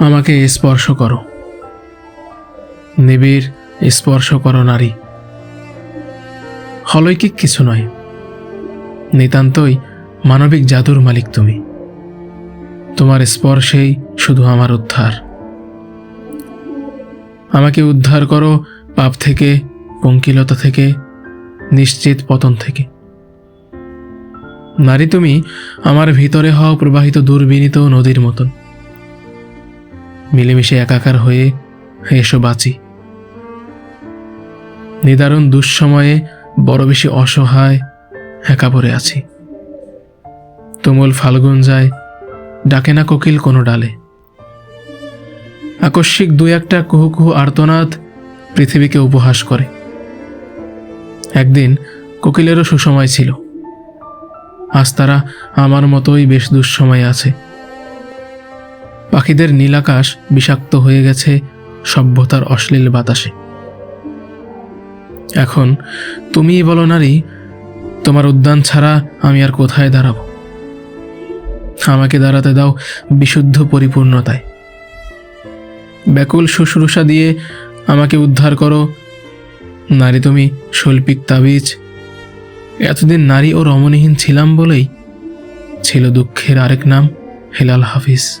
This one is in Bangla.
আমাকে স্পর্শ করো। নিবিড় স্পর্শ করো, নারী। হলৈকিক কিছু নয়। নিতান্তই মানবিক জাদুর মালিক তুমি। তোমার স্পর্শেই শুধু আমার উদ্ধার। আমাকে উদ্ধার করো পাপ থেকে, পঙ্কিলতা থেকে, নিশ্চিত পতন থেকে। নারী তুমি আমার ভিতরে হও প্রবাহিত দুর্বিনীত নদীর মতন। মিলেমিশে একাকার হয়ে এসো বাঁচি। নিদারুণ দুঃসময়ে বড় বেশি অসহায় একা পড়ে আছি। তুমুল ফাল্গুন যায়, ডাকে না কোকিল কোনো ডালে। আকস্মিক দু একটা কুহু কুহু আর্তনাদ পৃথিবীকে উপহাস করে। একদিন কোকিলেরও সুসময় ছিল। আজ তারা আমার মতোই বেশ দুঃসময় আছে। পাখিদের নীলাকাশ বিষাক্ত হয়ে গেছে সভ্যতার অশ্লীল বাতাসে। এখন তুমিই বলো নারী, তোমার উদ্যান ছাড়া আমি আর কোথায় দাঁড়াবো? আমাকে দাঁড়াতে দাও বিশুদ্ধ পরিপূর্ণতায়। ব্যাকুল শুশ্রূষা দিয়ে আমাকে উদ্ধার করো। নারী তুমি শৈল্পিক তাবিজ। এতদিন নারী ও রমণীহীন ছিলাম বলেই ছিল দুঃখের আরেক নাম, হেলাল হাফিজ।